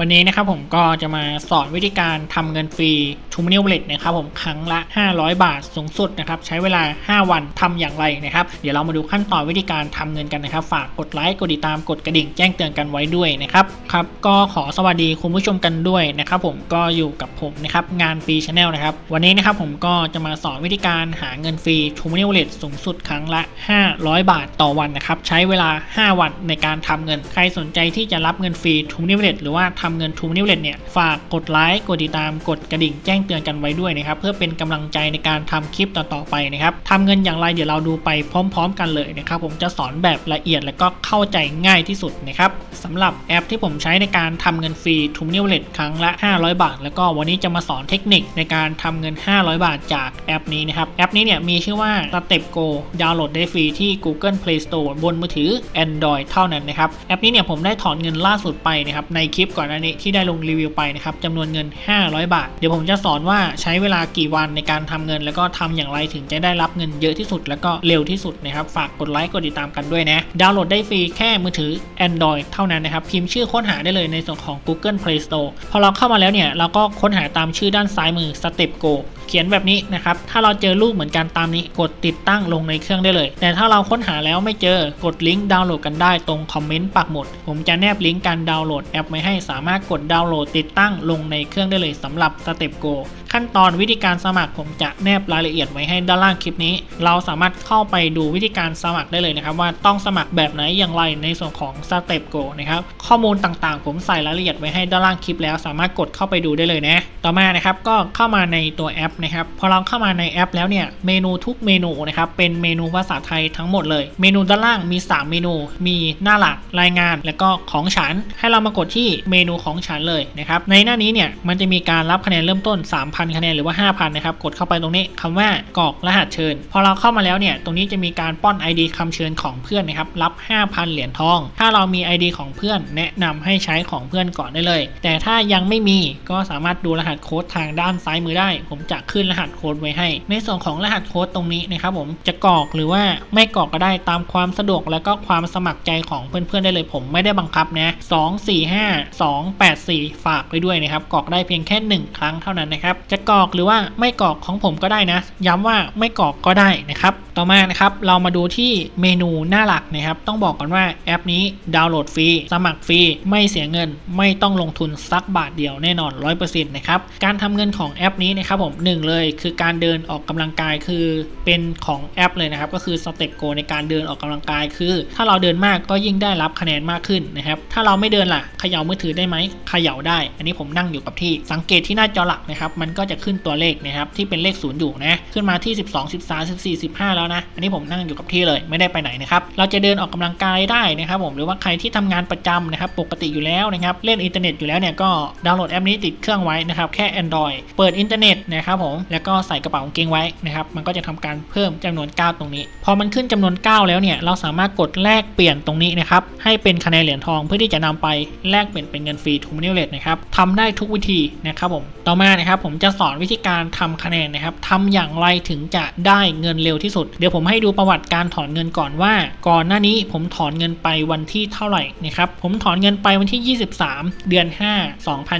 วันนี้นะครับผมก็จะมาสอนวิธีการทำเงินฟรีทูมิเนียลเลตนะครับผมครั้งละ 500 บาทสูงสุดนะครับใช้เวลา 5 วันทำอย่างไรนะครับเดี๋ยวเรามาดูขั้นตอนวิธีการทำเงินกันนะครับ ฝากกดไลค์กดติดตามกดกระดิ่งแจ้งเตือนกันไว้ด้วยนะครับครับก็ขอสวัสดีคุณผู้ชมกันด้วยนะครับผมก็อยู่กับผมนะครับงานฟรีชาแนลนะครับวันนี้นะครับผมก็จะมาสอนวิธีการหาเงินฟรีทูมิเนียลเลตสูงสุดครั้งละ 500 บาทต่อวันนะครับใช้เวลา 5 วันในการทำเงินใครสนใจที่จะรับเงินฟรีทูมิเนียลเลตหรือว่าทำเงินทูมิเนียลเลตเนี่ยฝากกดไลค์กดติดตามกดกระดิ่งแจ้งเตือนกันไว้ด้วยนะครับ เพื่อเป็นกำลังใจในการทำคลิปต่อๆไปนะครับทำเงินอย่างไรเดี๋ยวเราดูไปพร้อม ๆ กันเลยนะครับผมจะสอนแบบละเอียดและก็เข้าใจง่ายที่สุดนะครับสำหรับแอปที่ผมใช้ในการทำเงินฟรีทูมิเนียลเลตครั้งละ 500 บาท แล้วก็วันนี้จะมาสอนเทคนิคในการทำเงิน 500 บาทจากแอปนี้นะครับแอปนี้เนี่ยมีชื่อว่า Step Go ดาวน์โหลดได้ฟรีที่ Google Play Store บนมือถือ Android เท่านั้นนะครับแอปนี้เนี่ยผมได้ถอนเงินล่าสุดไปนะครับในคลิปก่อนหน้านี้ที่ได้ลงรีวิวไปนะครับจำนวนเงิน 500 บาท เดี๋ยวผมจะสอนว่าใช้เวลากี่วันในการทำเงิน แล้วก็ทำอย่างไรถึงจะได้รับเงินเยอะที่สุด แล้วก็เร็วที่สุดนะครับฝากกดไลค์กดติดตามกันด้วยนะดาวน์โหลดได้ฟรีแค่มือถือ Android เท่านั้นนะครับพิมพ์ชื่อค้นหาได้เลยในส่วนของ Google Play Store พอเราเข้ามาแล้วเนี่ยเราก็ค้นหาตามชื่อด้านซ้ายมือ Step Go เขียนแบบนี้นะครับ ถ้าเราเจอรูปเหมือนกันตามนี้ กดติดตั้งลงในเครื่องได้เลย แต่ถ้าเราค้นหาแล้วไม่เจอกดลิงก์ดาวน์โหลดกันได้ตรงคอมเมนต์ปักหมุด ผมจะแนบลิงก์การดาวน์โหลดแอปไว้ให้สามารถกดดาวน์โหลดติดตั้งลงในเครื่องได้เลยสำหรับ Step Go ขั้นตอนวิธีการสมัครผมจะแนบรายละเอียดไว้ให้ด้านล่างคลิปนี้ เราสามารถเข้าไปดูวิธีการสมัครได้เลยนะครับว่าต้องสมัครแบบไหนอย่างไรในส่วนของ Step Go นะครับข้อมูลต่างๆ ผมใส่รายละเอียดไว้ให้ด้านล่างคลิปแล้วสามารถกดเข้าไปดูได้เลยนะต่อมานะครับก็เข้ามาในตัวแอปนะครับพอเราเข้ามาในแอปแล้วเนี่ยเมนูทุกเมนูนะครับเป็นเมนูภาษาไทยทั้งหมดเลย เมนูด้านล่างมี 3 เมนู มีหน้าหลักรายงาน แล้วก็ของฉัน ให้เรามากดที่เมนูของฉันเลยนะครับในหน้านี้เนี่ยมันจะมีการรับคะแนนเริ่มต้น3,000คะแนนหรือว่า 5,000 นะครับ กดเข้าไปตรงนี้คำว่ากรอกรหัสเชิญ พอเราเข้ามาแล้วเนี่ย ตรงนี้จะมีการป้อน ID คำเชิญของเพื่อนนะครับ รับ 5,000 เหรียญทอง ถ้าเรามี ID ของเพื่อน แนะนำให้ใช้ของเพื่อนก่อนได้เลย แต่ถ้ายังไม่มีก็สามารถดูรหัสโค้ดทางด้านซ้ายมือได้ ผมจะขึ้นรหัสโค้ดไว้ให้ ในส่วนของรหัสโค้ดตรงนี้นะครับผม จะกรอกหรือว่าไม่กรอกก็ได้ตามความสะดวกแล้วก็ความสมัครใจของเพื่อนๆได้เลย ผมไม่ได้บังคับนะ2 4 5 2 8 4 ฝากไปด้วยนะครับ กรอกได้เพียงแค่ 1 ครั้งเท่านั้นนะครับจะกรอกหรือว่าไม่กรอกของผมก็ได้นะ ย้ำว่าไม่กรอกก็ได้นะครับ ต่อมานะครับเรามาดูที่เมนูหน้าหลักนะครับ ต้องบอกก่อนว่าแอปนี้ดาวน์โหลดฟรีสมัครฟรีไม่เสียเงิน ไม่ต้องลงทุนสักบาทเดียวแน่นอน 100%นะครับการทำเงินของแอปนี้นะครับผมหนึ่งเลยคือการเดินออกกำลังกายคือเป็นของแอปเลยนะครับก็คือสเต็ปโกในการเดินออกกำลังกายคือ ถ้าเราเดินมากก็ยิ่งได้รับคะแนนมากขึ้นนะครับถ้าเราไม่เดินล่ะเขย่ามือถือได้ไหมเขย่าได้ อันนี้ผมนั่งอยู่กับที่สังเกตที่หน้าจอหลักนะครับมันก็จะขึ้นตัวเลขนะครับที่เป็นเลขศูนย์อยู่นะขึ้นมาที่ 12 13 14 15แล้วนะ อันนี้ผมนั่งอยู่กับที่เลยไม่ได้ไปไหนนะครับ เราจะเดินออกกำลังกายได้นะครับผมหรือว่าใครที่ทำงานประจำนะครับปกติอยู่แล้วนะครับเล่นอินเทอร์เน็ตอยู่แล้วเนี่ยก็ดาวน์โหลดแอปนี้ติดเครื่องไว้นะครับแค่ Android เปิดอินเทอร์เน็ตนะครับผมแล้วก็ใส่กระเป๋ากางเกงไว้นะครับมันก็จะทำการเพิ่มจำนวนก้าวตรงนี้ พอมันขึ้นจำนวน9แล้วเนี่ยเราสามารถกดแลกเปลี่ยนตรงนี้นะครับให้เป็นคะแนนเหรียญทองเพื่อที่จะนำไปแลกเปลี่ยนเป็นเงินฟรีทูมิเนียเลตนะครับทำได้ทุกวิธีนะครับผมต่อมานะครับผมจะสอนวิธีการทำคะแนนนะครับทำอย่างไรถึงจะได้เงินเร็วที่สุดเดี๋ยวผมให้ดูประวัติการถอนเงินก่อนว่า ก่อนหน้านี้ผมถอนเงินไปวันที่เท่าไหร่นะครับผมถอนเงินไปวันที่ 23 เดือน 5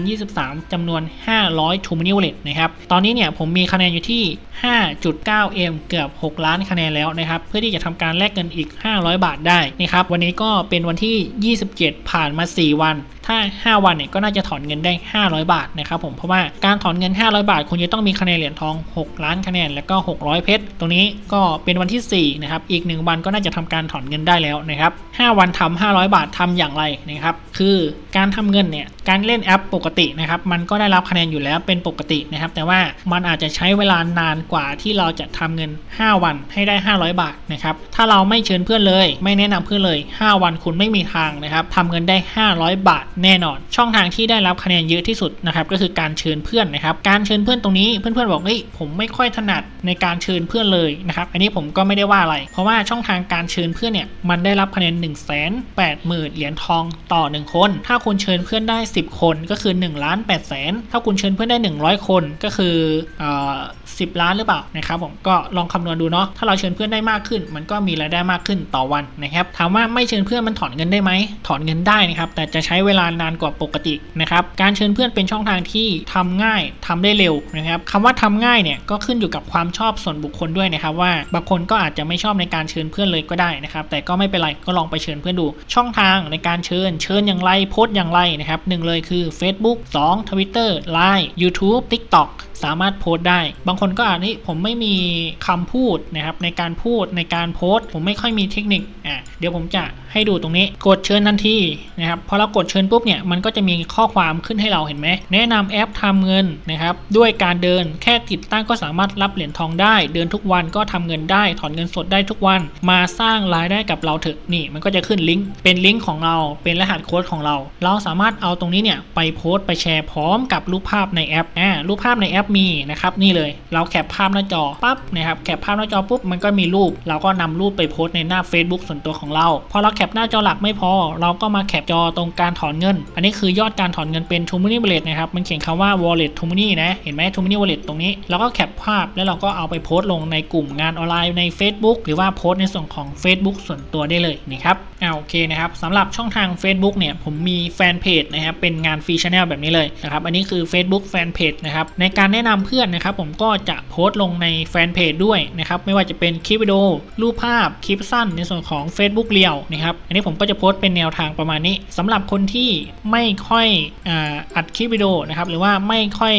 2023จำนวน 500ทูมิเนียเลตนะครับตอนนี้เนี่ยผมมีคะแนนอยู่ที่ 5.9M เกือบ 6 ล้านคะแนนแล้วนะครับเพื่อที่จะทำการแลกเงินอีก 500 บาทได้นะครับวันนี้ก็เป็นวันที่ 27 ผ่านมา 4 วันถ้า 5 วันเนี่ยก็น่าจะถอนเงินได้ 500 บาทนะครับผมเพราะว่าการถอนเงิน 500 บาทคุณจะต้องมีคะแนนเหรียญทอง 6 ล้านคะแนนแล้วก็ 600 เพชรตรงนี้ก็เป็นวันที่4นะครับอีก 1 วันก็น่าจะทำการถอนเงินได้แล้วนะครับ5วันทำ500 บาททำอย่างไรนะครับคือการทำเงินเนี่ยการเล่นแอปปกตินะครับมันก็ได้รับคะแนนอยู่แล้วเป็นปกตินะครับแต่ว่ามันอาจจะใช้เวลานานกว่าที่เราจะทำเงิน 5 วันให้ได้ 500 บาทนะครับถ้าเราไม่เชิญเพื่อนเลย ไม่แนะนำเพื่อนเลย 5 วันคุณไม่มีทางนะครับทำเงินได้ 500 บาทแน่นอน ช่องทางที่ได้รับคะแนนเยอะที่สุดนะครับก็คือการเชิญเพื่อนนะครับการเชิญเพื่อนตรงนี้เพื่อนๆบอกเฮ้ยผมไม่ค่อยถนัดในการเชิญเพื่อนเลยนะครับอันนี้ผมก็ไม่ได้ว่าอะไร เพราะว่าช่องทางการเชิญเพื่อนเนี่ยมันได้รับคะแนน1 8 0 0 0 0เหรียญทองต่อ 1 คน ถ้าคุณเชิญเพื่อนได้ 10 คนก็คือ1ล้าน8แสนถ้าคุณเชิญเพื่อนได้ 100 คนก็คือเอ่อ10ล้านหรือเปล่านะครับผมก็ลองคำนวณดูเนาะถ้าเราเชิญเพื่อนได้มากขึ้น มันก็มีรายได้มากขึ้นต่อวันนะครับถามว่าไม่เชิญเพื่อนมันถอนเงินได้ไหมถอนเงินได้นะครับแต่จะใช้เวลาานานกว่าปกตินะครับการเชิญเพื่อนเป็นช่องทางที่ทำง่ายทำได้เร็วนะครับคำว่าทำง่ายเนี่ยก็ขึ้นอยู่กับความชอบส่วนบุคคลด้วยนะครับว่าบางคนก็อาจจะไม่ชอบในการเชิญเพื่อนเลยก็ได้นะครับแต่ก็ไม่เป็นไรก็ลองไปเชิญเพื่อนดู ช่องทางในการเชิญเชิญอย่างไรโพสต์อย่างไรนะครับหนึ่งเลยคือ Facebook 2 Twitter Line YouTube TikTok สามารถโพสต์ได้ บางคนก็อาจนี่ผมไม่มีคำพูดนะครับในการพูดในการโพสต์ ผมไม่ค่อยมีเทคนิคอะเดี๋ยวผมจะ ให้ดูตรงนี้ กดเชิญทันทีนะครับพอเรากดเชิญปุ๊บเนี่ยมันก็จะมีข้อความขึ้นให้เราเห็นไหมแนะนำแอปทำเงินนะครับด้วยการเดินแค่ติดตั้งก็สามารถรับเหรียญทองได้ เดินทุกวันก็ทำเงินได้ ถอนเงินสดได้ทุกวัน มาสร้างรายได้กับเราเถอะนี่มันก็จะขึ้นลิงก์เป็นลิงก์ของเราเป็นรหัสโค้ดของเรา เราสามารถเอาตรงนี้เนี่ยไปโพสต์ไปแชร์พร้อมกับรูปภาพในแอปอ่ารูปภาพในแอปมีนะครับนี่เลย เราแคปภาพหน้าจอปั๊บนะครับแคปภาพหน้าจอปุ๊บมันก็มีรูป เราก็นำรูปไปโพสต์ในหน้า Facebook ส่วนตัวของเราพอเราแคปหน้าจอหลักไม่พอ เราก็มาแคปจอตรงการถอนเงิน อันนี้คือยอดการถอนเงินเป็น t o m o n y Wallet นะครับ มันเขียนคำว่า Wallet t o m o n y นะ เห็นไหม t o m o n y Wallet ตรงนี้ เราก็แคปภาพแล้วเราก็เอาไปโพสต์ลงในกลุ่มงานออนไลน์ใน Facebook หรือว่าโพสต์ในส่วนของ Facebook ส่วนตัวได้เลยนะครับอ่าโอเคนะครับสำหรับช่องทาง Facebook เนี่ยผมมีแฟนเพจนะครับเป็นงานฟรีชแนลแบบนี้เลยนะครับอันนี้คือ Facebook แฟนเพจนะครับในการแนะนำเพื่อนนะครับผมก็จะโพสต์ลงในแฟนเพจด้วยนะครับไม่ว่าจะเป็นคลิปวิดีโอรูปภาพคลิปสั้นในส่วนของ Facebook เรียวนะครับอันนี้ผมก็จะโพสต์เป็นแนวทางประมาณนี้สำหรับคนที่ไม่ค่อยออัดคลิปวิดีโอนะครับหรือว่าไม่ค่อย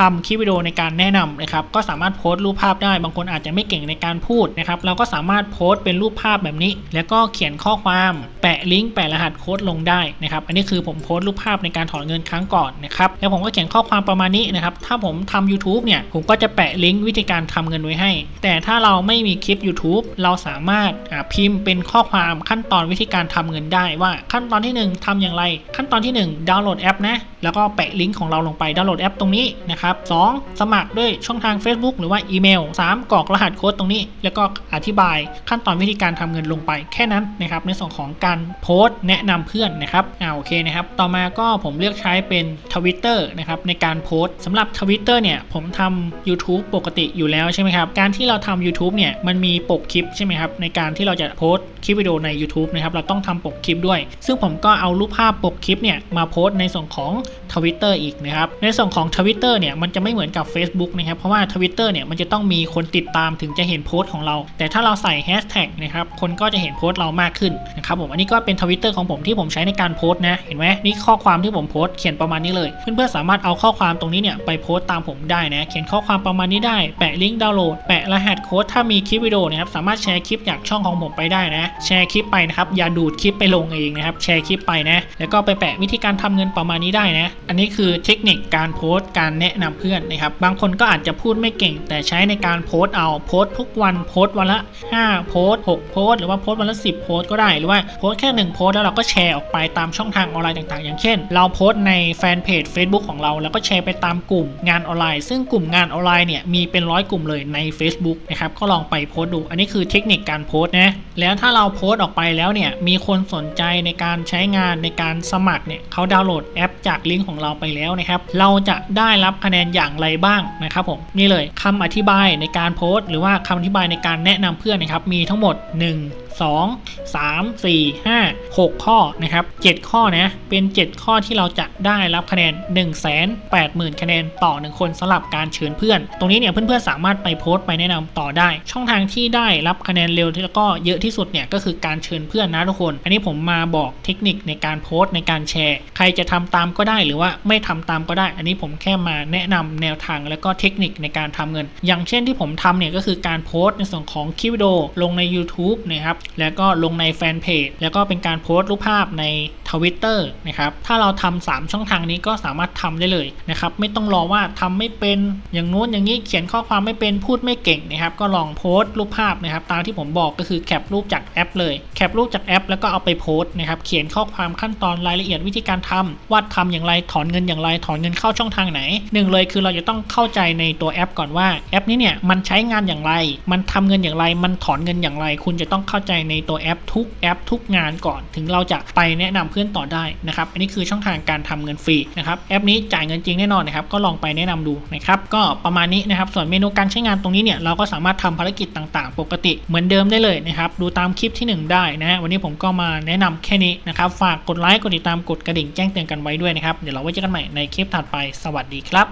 ทำคลิปวิดีโอในการแนะนำนะครับก็สามารถโพสต์รูปภาพได้ บางคนอาจจะไม่เก่งในการพูดนะครับเราก็สามารถโพสต์เป็นรูปภาพแบบนี้ แล้วก็เขียนข้อความแปะลิงก์แปะรหัสโค้ดลงได้นะครับอันนี้คือผมโพสต์รูปภาพในการถอนเงินครั้งก่อนนะครับแล้วผมก็เขียนข้อความประมาณนี้นะครับถ้าผมทำ YouTube เนี่ยผมก็จะแปะลิงก์วิธีการทำเงินไว้ให้ แต่ถ้าเราไม่มีคลิป YouTube เราสามารถพิมพ์เป็นข้อความขั้นตอนวิธีการทำเงินได้ว่าขั้นตอนที่ 1ทำอย่างไร ขั้นตอนที่ 1 ดาวน์โหลดแอปนะ แล้วก็แปะลิงก์ของเราลงไปดาวน์โหลดแอปตรงนี้นะครับ 2 สมัครด้วยช่องทาง Facebook หรือว่าอีเมล 3 กรอกรหัสโค้ดตรงนี้ แล้วก็อธิบายขั้นตอนวิธีการทำเงินลงไปแค่นั้นนะครับในส่วนของการโพสต์แนะนำเพื่อนนะครับอ่าโอเคนะครับ ต่อมาก็ผมเลือกใช้เป็นทวิตเตอร์นะครับในการโพสต์สำหรับทวิตเตอร์เนี่ยผมทำ YouTube ปกติอยู่แล้วใช่ไหมครับ การที่เราทำ YouTube เนี่ยมันมีปกคลิปใช่ไหมครับในการที่เราจะโพสต์คลิปวิดีโอใน YouTube นะครับเราต้องทำปกคลิปด้วย ซึ่งผมก็เอารูปภาพปกคลิปเนี่ยมาโพสต์ในส่วนของทวิตเตอร์อีกนะครับในส่วนของทวิตเตอร์เนี่ยมันจะไม่เหมือนกับ Facebook นะครับเพราะว่า Twitter เนี่ยมันจะต้องมีคนติดตามถึงจะเห็นโพสต์ของเรา แต่ถ้าเราใส่แฮชแท็กนะครับคนก็จะเห็นโพสต์เรามากขึ้นนะครับผมอันนี้ก็เป็นทวิตเตอร์ของผมที่ผมใช้ในการโพสต์นะเห็นไหมนี่ข้อความที่ผมโพสต์เขียนประมาณนี้เลย เพื่อนๆสามารถเอาข้อความตรงนี้เนี่ยไปโพสต์ตามผมได้นะเขียนข้อความประมาณนี้ได้แปะลิงก์ดาวน์โหลดแปะรหัสโค้ดถ้ามีคลิปวิดีโอนะครับสามารถแชร์คลิปจากช่องของผมไปได้นะแชร์คลิปไปนะครับ อย่าดูดคลิปไปลงเองนะครับ แชร์คลิปไปนะ แล้วก็ไปแปะวิธีการทำเงินประมาณนี้ได้นะ อันนี้คือเทคนิคการโพสต์การแนะนำเพื่อนนะครับ บางคนก็อาจจะพูดไม่เก่ง แต่ใช้ในการโพสต์เอาโพสต์ทุกวันโพสต์วันละ 5 โพสต์6โพสต์หรือว่าโพสต์วันละ 10 โพสต์ก็ได้หรือว่าโพสต์แค่1โพสต์แล้วเราก็แชร์ออกไปตามช่องทางออนไลน์ต่างๆ อย่างเช่น เราโพสต์ในแฟนเพจ Facebook ของเราแล้วก็แชร์ไปตามกลุ่มงานออนไลน์ ซึ่งกลุ่มงานออนไลน์เนี่ยมีเป็นร้อยกลุ่มเลยใน Facebook นะครับก็ลองไปโพสต์ดู อันนี้คือเทคนิคการโพสต์นะแล้วถ้าเราราโพสต์ออกไปแล้วเนี่ย มีคนสนใจในการใช้งานในการสมัครเนี่ยเขาดาวน์โหลดแอปจากลิงก์ของเราไปแล้วนะครับ เราจะได้รับคะแนนอย่างไรบ้างนะครับผมนี่เลยคำอธิบายในการโพสต์ หรือว่าคำอธิบายในการแนะนำเพื่อนนะครับมีทั้งหมด 1 2 3 4 5 6 ข้อนะครับ 7 ข้อนะ เป็น 7 ข้อที่เราจะได้รับคะแนน 1 8 0 0 0 0 คะแนนต่อ 1 คนสำหรับการเชิญเพื่อน ตรงนี้เนี่ยเพื่อนๆสามารถไปโพสต์ไปแนะนำต่อได้ ช่องทางที่ได้รับคะแนนเร็วแล้วก็เยอะที่สุดเนี่ยก็คือการเชิญเพื่อนนะทุกคน อันนี้ผมมาบอกเทคนิคในการโพสต์ในการแชร์ ใครจะทำตามก็ได้หรือว่าไม่ทำตามก็ได้ อันนี้ผมแค่มาแนะนำแนวทางแล้วก็เทคนิคในการทำเงิน อย่างเช่นที่ผมทำเนี่ยก็คือการโพสต์ในส่วนของคลิปวิดีโอลงใน YouTube นะครับแล้วก็ลงในแฟนเพจแล้วก็เป็นการโพสต์รูปภาพในทวิตเตอร์นะครับถ้าเราทำ3ช่องทางนี้ก็สามารถทำได้เลยนะครับไม่ต้องรอว่าทำไม่เป็นอย่างนู้นอย่างนี้เขียนข้อความไม่เป็นพูดไม่เก่งนะครับก็ลองโพสต์รูปภาพนะครับตามที่ผมบอกก็คือแคปรูปจากแอปเลยแคปรูปจากแอป แล้วก็เอาไปโพสต์นะครับเขียนข้อความขั้นตอนรายละเอียดวิธีการทำว่าทำอย่างไรถอนเงินอย่างไรถอนเงินเข้าช่องทางไหนหนึ่งเลยคือเราจะต้องเข้าใจในตัวแอปก่อนว่าแอปนี้เนี่ยมันใช้งานอย่างไร มันทำเงินอย่างไร มันถอนเงินอย่างไร คุณจะต้องเข้าใจใจในตัวแอปทุกแอปทุกงานก่อน ถึงเราจะไปแนะนำเพื่อนต่อได้นะครับ อันนี้คือช่องทางการทำเงินฟรีนะครับ แอปนี้จ่ายเงินจริงแน่นอนนะครับ ก็ลองไปแนะนำดูนะครับ ก็ประมาณนี้นะครับ ส่วนเมนูการใช้งานตรงนี้เนี่ย เราก็สามารถทำภารกิจต่างๆ ปกติเหมือนเดิมได้เลยนะครับ ดูตามคลิปทีหนึ่1 ได้นะฮะวันนี้ผมก็มาแนะนำแค่นี้นะครับ ฝากกดไลค์ กดติดตาม กดกระดิ่งแจ้งเตือนกันไว้ด้วยนะครับ เดี๋ยวเราไว้เจอกันใหม่ในคลิปถัดไป สวัสดีครับ